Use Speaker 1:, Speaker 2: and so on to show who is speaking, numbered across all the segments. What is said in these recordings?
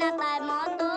Speaker 1: na marmota.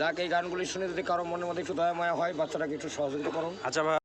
Speaker 2: যাকে, এই গানগুলি শুনে যদি কারও মনের মধ্যে একটু দয়াময় হয়, বাচ্চাটাকে একটু সহযোগিতা করুন।
Speaker 3: আচ্ছা